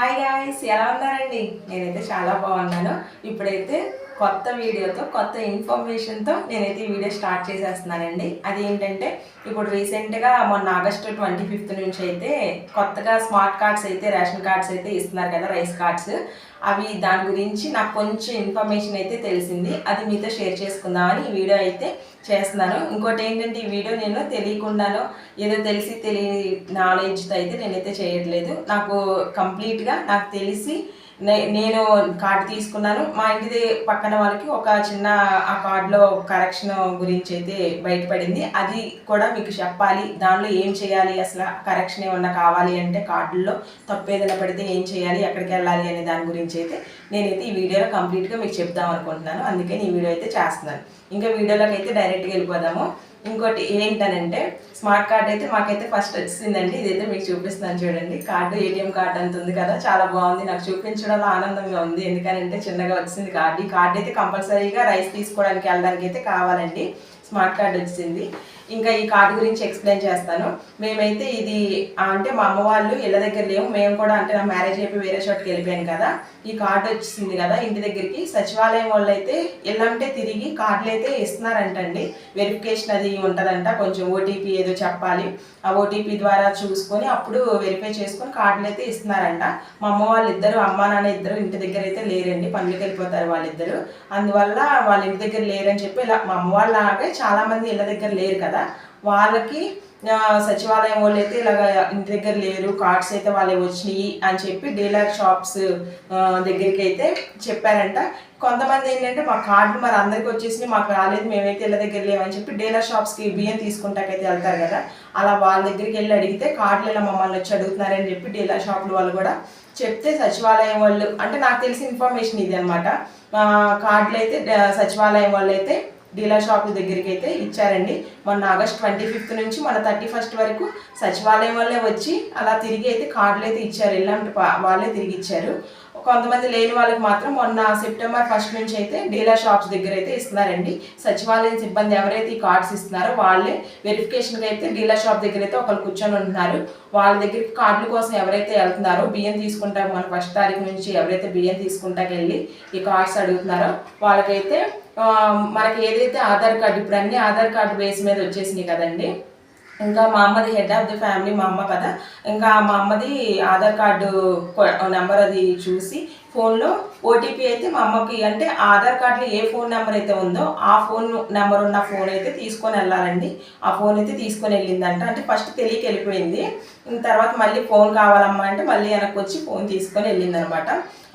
Hi guys ఎలా ఉన్నారండి? నేనైతే చాలా బాగున్నాను. ఇప్పుడైతే కొత్త వీడియోతో కొత్త ఇన్ఫర్మేషన్తో నేనైతే ఈ వీడియో స్టార్ట్ చేసేస్తున్నానండి. అది ఏంటంటే ఇప్పుడు రీసెంట్గా మొన్న ఆగస్టు ట్వంటీ ఫిఫ్త్ నుంచి అయితే కొత్తగా స్మార్ట్ కార్డ్స్ అయితే రేషన్ కార్డ్స్ అయితే ఇస్తున్నారు కదా రైస్ కార్డ్స్. అవి దాని గురించి నాకు కొంచెం ఇన్ఫర్మేషన్ అయితే తెలిసింది. అది మీతో షేర్ చేసుకుందామని ఈ వీడియో అయితే చేస్తున్నాను. ఇంకోటి ఏంటంటే ఈ వీడియో నేను తెలియకుండానో ఏదో తెలిసి తెలియని నాలెడ్జ్తో అయితే నేనైతే చేయట్లేదు. నాకు కంప్లీట్గా నాకు తెలిసి నేను కార్డు తీసుకున్నాను. మా ఇంటిది పక్కన వాళ్ళకి ఒక చిన్న ఆ కార్డులో కరెక్షన్ గురించి అయితే బయటపడింది. అది కూడా మీకు చెప్పాలి. దానిలో ఏం చేయాలి? అసలు కరెక్షన్ ఏమన్నా కావాలి అంటే కార్డుల్లో తప్పు ఏదైనా పడితే ఏం చేయాలి? ఎక్కడికి వెళ్ళాలి అనే దాని గురించి అయితే నేనైతే ఈ వీడియోలో కంప్లీట్గా మీకు చెప్దాం అనుకుంటున్నాను. అందుకని ఈ వీడియో అయితే చేస్తున్నాను. ఇంకా వీడియోలోకి అయితే డైరెక్ట్గా వెళ్ళిపోదాము. ఇంకోటి ఏంటనంటే స్మార్ట్ కార్డ్ అయితే మాకైతే ఫస్ట్ వచ్చిందండి. ఇదైతే మీకు చూపిస్తున్నాను చూడండి. కార్డు ఏటీఎం కార్డు అంత ఉంది కదా చాలా బాగుంది. నాకు చూపించడంలో ఆనందంగా ఉంది. ఎందుకంటే చిన్నగా వచ్చింది కార్డు. ఈ కార్డు అయితే కంపల్సరీగా రైస్ తీసుకోవడానికి వెళ్ళడానికి అయితే కావాలండి. స్మార్ట్ కార్డ్ వచ్చింది. ఇంకా ఈ కార్డు గురించి ఎక్స్ప్లెయిన్ చేస్తాను. మేమైతే ఇది అంటే మా అమ్మ వాళ్ళు ఇళ్ళ దగ్గర లేవు. మేము కూడా అంటే నా మ్యారేజ్ అయిపోయి వేరే చోటుకి వెళ్ళిపోయాను కదా. ఈ కార్డు వచ్చింది కదా ఇంటి దగ్గరికి. సచివాలయం వాళ్ళు అయితే ఇల్లంటే తిరిగి కార్డులు అయితే ఇస్తున్నారంటండి. వెరిఫికేషన్ అది ఉంటుందంట. కొంచెం ఓటీపీ ఏదో చెప్పాలి. ఆ ఓటీపీ ద్వారా చూసుకొని అప్పుడు వెరిఫై చేసుకొని కార్డులు అయితే ఇస్తున్నారంట. మా అమ్మ వాళ్ళు ఇద్దరు అమ్మ నాన్న ఇద్దరు ఇంటి దగ్గర అయితే లేరండి. పనులకు వెళ్ళిపోతారు వాళ్ళిద్దరు. అందువల్ల వాళ్ళ ఇంటి దగ్గర లేరని చెప్పి ఇలా మా అమ్మ వాళ్ళలాగే చాలా మంది ఇళ్ళ దగ్గర లేరు కదా. వాళ్ళకి సచివాలయం వాళ్ళు అయితే ఇలాగ ఇంటి దగ్గర లేరు కార్డ్స్ అయితే వాళ్ళే వచ్చినాయి అని చెప్పి డీలర్ షాప్స్ దగ్గరికి అయితే చెప్పారంట. కొంతమంది ఏంటంటే మా కార్డు మరి అందరికి వచ్చేసి మాకు రాలేదు మేమైతే ఇళ్ళ దగ్గర లేవని చెప్పి డీలర్ షాప్స్కి బియ్యం తీసుకుంటాకైతే వెళ్తారు కదా. అలా వాళ్ళ దగ్గరికి వెళ్ళి అడిగితే కార్డులు ఇలా మమ్మల్ని వచ్చి అడుగుతున్నారని చెప్పి డీలర్ షాప్లు వాళ్ళు కూడా చెప్తే సచివాలయం వాళ్ళు అంటే నాకు తెలిసిన ఇన్ఫర్మేషన్ ఇది అనమాట కార్డులు అయితే సచివాలయం వాళ్ళు అయితే డీలర్ షాప్ దగ్గరికి అయితే ఇచ్చారండి. మొన్న ఆగస్ట్ ట్వంటీ ఫిఫ్త్ నుంచి మన థర్టీ ఫస్ట్ వరకు సచివాలయం వాళ్ళే వచ్చి అలా తిరిగి అయితే కార్డులు అయితే ఇచ్చారు. ఇలాంటి వాళ్ళే తిరిగి ఇచ్చారు. కొంతమంది లేని వాళ్ళకి మాత్రం మొన్న సెప్టెంబర్ ఫస్ట్ నుంచి అయితే డీలర్ షాప్స్ దగ్గర అయితే ఇస్తున్నారండి. సచివాలయం సిబ్బంది ఎవరైతే ఈ కార్డ్స్ ఇస్తున్నారో వాళ్ళే వెరిఫికేషన్కి అయితే డీలర్ షాప్ దగ్గర అయితే ఒకరు కూర్చొని ఉంటున్నారు. వాళ్ళ దగ్గరికి కార్డుల కోసం ఎవరైతే వెళ్తున్నారో బియ్యం తీసుకుంటాక మన ఫస్ట్ తారీఖు నుంచి ఎవరైతే బియ్యం తీసుకుంటాకి వెళ్ళి ఈ కార్డ్స్ అడుగుతున్నారో వాళ్ళకైతే మనకి ఏదైతే ఆధార్ కార్డు ఇప్పుడు అన్ని ఆధార్ కార్డు బేస్ మీద వచ్చేసినాయి కదండి. ఇంకా మా అమ్మది హెడ్ ఆఫ్ ది ఫ్యామిలీ మా అమ్మ కదా. ఇంకా మా అమ్మది ఆధార్ కార్డు నెంబర్ అది చూసి ఫోన్లో ఓటీపీ అయితే మా అమ్మకి అంటే ఆధార్ కార్డులో ఏ ఫోన్ నెంబర్ అయితే ఉందో ఆ ఫోన్ నెంబర్ ఉన్న ఫోన్ అయితే తీసుకొని వెళ్ళాలండి. ఆ ఫోన్ అయితే తీసుకొని వెళ్ళిందంట. అంటే ఫస్ట్ తెలియక వెళ్ళిపోయింది. తర్వాత మళ్ళీ ఫోన్ కావాలమ్మా అంటే మళ్ళీ వెనక్కి వచ్చి ఫోన్ తీసుకొని వెళ్ళిందనమాట.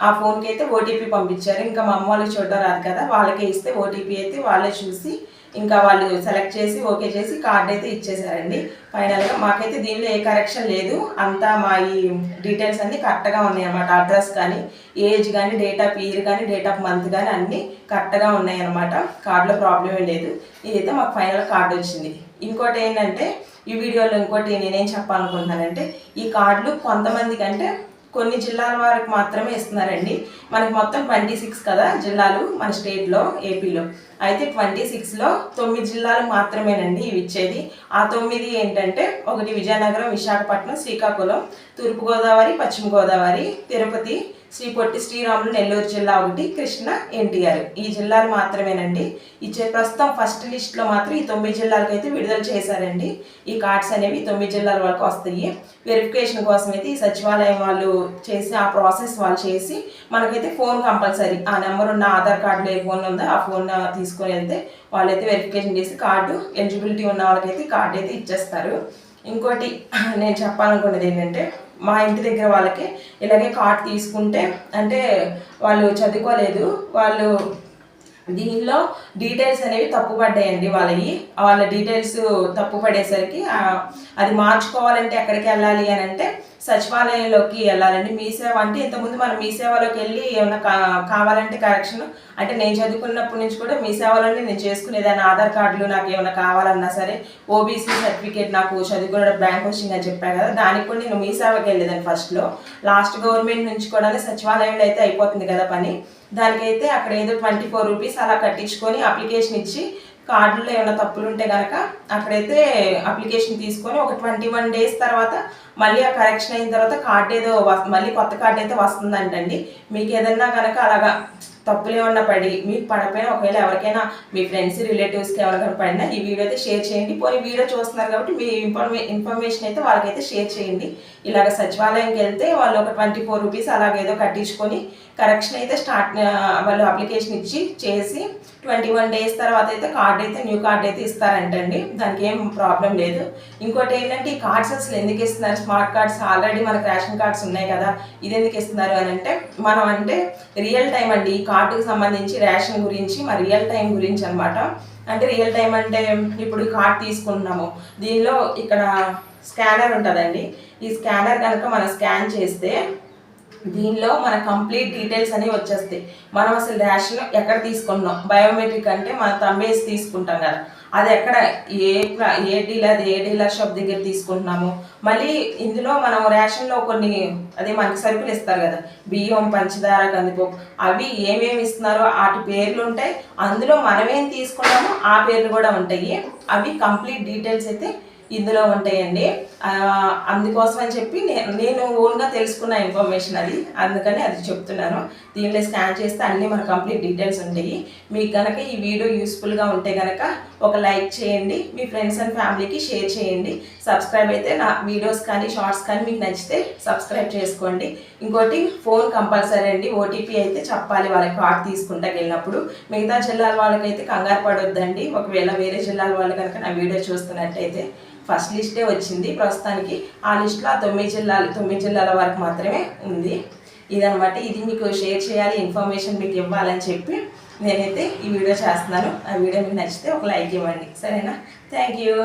ఆ ఫోన్కి అయితే ఓటీపీ పంపించారు. ఇంకా మా అమ్మ వాళ్ళకి చూడడం రాదు కదా. వాళ్ళకే ఇస్తే ఓటీపీ అయితే వాళ్ళే చూసి ఇంకా వాళ్ళు సెలెక్ట్ చేసి ఓకే చేసి కార్డ్ అయితే ఇచ్చేసారండి. ఫైనల్గా మాకైతే దీనిలో ఏ కరెక్షన్ లేదు. అంతా మా ఈ డీటెయిల్స్ అన్నీ కరెక్ట్గా ఉన్నాయి అన్నమాట అడ్రస్ కానీ ఏజ్ కానీ డేట్ ఆఫ్ ఇయర్ కానీ డేట్ ఆఫ్ మంత్ కానీ అన్నీ కరెక్ట్గా ఉన్నాయన్నమాట. కార్డులో ప్రాబ్లమే లేదు. ఇదైతే మాకు ఫైనల్ కార్డు వచ్చింది. ఇంకోటి ఏంటంటే ఈ వీడియోలో ఇంకోటి నేనేం చెప్పాలనుకుంటున్నానంటే ఈ కార్డులు కొంతమందికి అంటే కొన్ని జిల్లాల వారికి మాత్రమే ఇస్తున్నారండి. మనకి మొత్తం ట్వంటీ సిక్స్ కదా జిల్లాలు మన స్టేట్లో ఏపీలో. అయితే ట్వంటీ సిక్స్లో తొమ్మిది జిల్లాలు మాత్రమేనండి ఇవి ఇచ్చేది. ఆ తొమ్మిది ఏంటంటే ఒకటి విజయనగరం విశాఖపట్నం శ్రీకాకుళం తూర్పుగోదావరి పశ్చిమ గోదావరి తిరుపతి శ్రీ పొట్టి శ్రీరాములు నెల్లూరు జిల్లా ఒకటి కృష్ణ ఎన్టీఆర్. ఈ జిల్లాలు మాత్రమేనండి. ఇచ్చే ప్రస్తుతం ఫస్ట్ లిస్ట్లో మాత్రం ఈ తొమ్మిది జిల్లాలకు అయితే విడుదల చేశారండి. ఈ కార్డ్స్ అనేవి తొమ్మిది జిల్లాల వరకు వస్తాయి. వెరిఫికేషన్ కోసం అయితే ఈ సచివాలయం వాళ్ళు చేసి ఆ ప్రాసెస్ వాళ్ళు చేసి మనకైతే ఫోన్ కంపల్సరీ. ఆ నెంబర్ ఉన్న ఆధార్ కార్డులో ఏ ఫోన్ ఉందో ఆ ఫోన్ తీసుకొని వెళ్తే వాళ్ళైతే వెరిఫికేషన్ చేసి కార్డు ఎలిజిబిలిటీ ఉన్న వాళ్ళకైతే కార్డు అయితే ఇచ్చేస్తారు. ఇంకోటి నేను చెప్పాలనుకున్నది ఏంటంటే మా ఇంటి దగ్గర వాళ్ళకి ఇలాగే కార్డ్ తీసుకుంటే అంటే వాళ్ళు చదువుకోలేదు వాళ్ళు దీనిలో డీటెయిల్స్ అనేవి తప్పు పడ్డాయండి వాళ్ళవి. వాళ్ళ డీటెయిల్స్ తప్పు పడేసరికి అది మార్చుకోవాలంటే ఎక్కడికి వెళ్ళాలి అని అంటే సచివాలయంలోకి వెళ్ళాలండి. మీ సేవ అంటే ఇంతకుముందు మనం మీ సేవలోకి వెళ్ళి ఏమైనా కా- కావాలంటే కరెక్షన్ అంటే నేను చదువుకున్నప్పటి నుంచి కూడా మీ సేవలోనే నేను చేసుకునేదాన్ని ఆధార్ కార్డులు నాకు ఏమైనా కావాలన్నా సరే ఓబీసీ సర్టిఫికేట్ నాకు చదువుకున్న బ్యాంక్ వచ్చింది అని చెప్పాను కదా దానికి కూడా నేను మీ సేవకి వెళ్ళేదాన్ని ఫస్ట్లో లాస్ట్ గవర్నమెంట్ నుంచి కూడా సచివాలయంలో అయితే అయిపోతుంది కదా పని. దానికైతే అక్కడ ఏదో ట్వంటీ ఫోర్ రూపీస్ అలా కట్టించుకొని అప్లికేషన్ ఇచ్చి కార్డులో ఏమైనా తప్పులు ఉంటే కనుక అక్కడైతే అప్లికేషన్ తీసుకొని ఒక ట్వంటీ వన్ డేస్ తర్వాత మళ్ళీ ఆ కరెక్షన్ అయిన తర్వాత కార్డ్ ఏదో మళ్ళీ కొత్త కార్డు అయితే వస్తుందంటండి. మీకు ఏదన్నా కనుక అలాగా తప్పులు ఏమన్నా పడి మీకు పడకపోయినా ఒకవేళ ఎవరికైనా మీ ఫ్రెండ్స్ రిలేటివ్స్కి ఎవరికైనా పడినా ఈ వీడియో అయితే షేర్ చేయండి. పోనీ వీడియో చూస్తున్నారు కాబట్టి మీ ఇన్ఫర్మే ఇన్ఫర్మేషన్ అయితే వాళ్ళకైతే షేర్ చేయండి. ఇలాగ సచివాలయంకి వెళ్తే వాళ్ళు ఒక ట్వంటీ ఫోర్ రూపీస్ అలాగేదో కట్టించుకొని కరెక్షన్ అయితే స్టార్ట్ వాళ్ళు అప్లికేషన్ ఇచ్చి చేసి ట్వంటీ వన్ డేస్ తర్వాత అయితే కార్డ్ అయితే న్యూ కార్డ్ అయితే ఇస్తారంటండి. దానికి ఏం ప్రాబ్లం లేదు. ఇంకోటి ఏంటంటే ఈ కార్డ్స్ అసలు ఎందుకు ఇస్తున్నారు? స్మార్ట్ కార్డ్స్ ఆల్రెడీ మనకు రేషన్ కార్డ్స్ ఉన్నాయి కదా ఇది ఎందుకు ఇస్తున్నారు అని అంటే మనం అంటే రియల్ టైం అండి ఈ కార్డుకి సంబంధించి రేషన్ గురించి మా రియల్ టైం గురించి అన్నమాట. అంటే రియల్ టైం అంటే ఇప్పుడు కార్డ్ తీసుకుంటున్నాము. దీనిలో ఇక్కడ స్కానర్ ఉంటుందండి. ఈ స్కానర్ కనుక మనం స్కాన్ చేస్తే దీనిలో మన కంప్లీట్ డీటెయిల్స్ అనేవి వచ్చేస్తాయి. మనం అసలు రేషన్ ఎక్కడ తీసుకున్నాం బయోమెట్రిక్ అంటే మన తమ్మేసి తీసుకుంటాం కదా. అది ఎక్కడ ఏ ఏ డీలర్ ఏ డీలర్ షాప్ దగ్గర తీసుకుంటున్నాము? మళ్ళీ ఇందులో మనం రేషన్లో కొన్ని అదే మనకి సరుకులు ఇస్తారు కదా బియ్యం పంచదార కందిపప్పు అవి ఏమేమి ఇస్తున్నారో వాటి పేర్లు ఉంటాయి. అందులో మనమేం తీసుకున్నామో ఆ పేర్లు కూడా ఉంటాయి. అవి కంప్లీట్ డీటెయిల్స్ అయితే ఇందులో ఉంటాయండి. అందుకోసం అని చెప్పి నేను నేను ఓన్గా తెలుసుకున్న ఇన్ఫర్మేషన్ అది. అందుకని అది చెప్తున్నాను. దీనిలో స్కాన్ చేస్తే అన్నీ మన కంప్లీట్ డీటెయిల్స్ ఉంటాయి. మీకు కనుక ఈ వీడియో యూస్ఫుల్గా ఉంటే కనుక ఒక లైక్ చేయండి మీ ఫ్రెండ్స్ అండ్ ఫ్యామిలీకి షేర్ చేయండి. సబ్స్క్రైబ్ అయితే నా వీడియోస్ కానీ షార్ట్స్ కానీ మీకు నచ్చితే సబ్స్క్రైబ్ చేసుకోండి. ఇంకోటి ఫోన్ కంపల్సరీ అండి. ఓటీపీ అయితే చెప్పాలి వాళ్ళకి కార్డ్ తీసుకుంటా వెళ్ళినప్పుడు. మిగతా జిల్లాల వాళ్ళకైతే కంగారు పడొద్దండి. ఒకవేళ వేరే జిల్లాల వాళ్ళు కనుక నా వీడియో చూస్తున్నట్టయితే ఫస్ట్ లిస్టే వచ్చింది. ప్రస్తుతానికి ఆ లిస్ట్లో ఆ తొమ్మిది జిల్లాలు తొమ్మిది జిల్లాల వరకు మాత్రమే ఉంది. ఇదనమాట ఇది మీకు షేర్ చేయాలి ఇన్ఫర్మేషన్ మీకు ఇవ్వాలని చెప్పి నేనైతే ఈ వీడియో చేస్తున్నాను. ఆ వీడియో మీకు నచ్చితే ఒక లైక్ ఇవ్వండి. సరేనా? Thank you.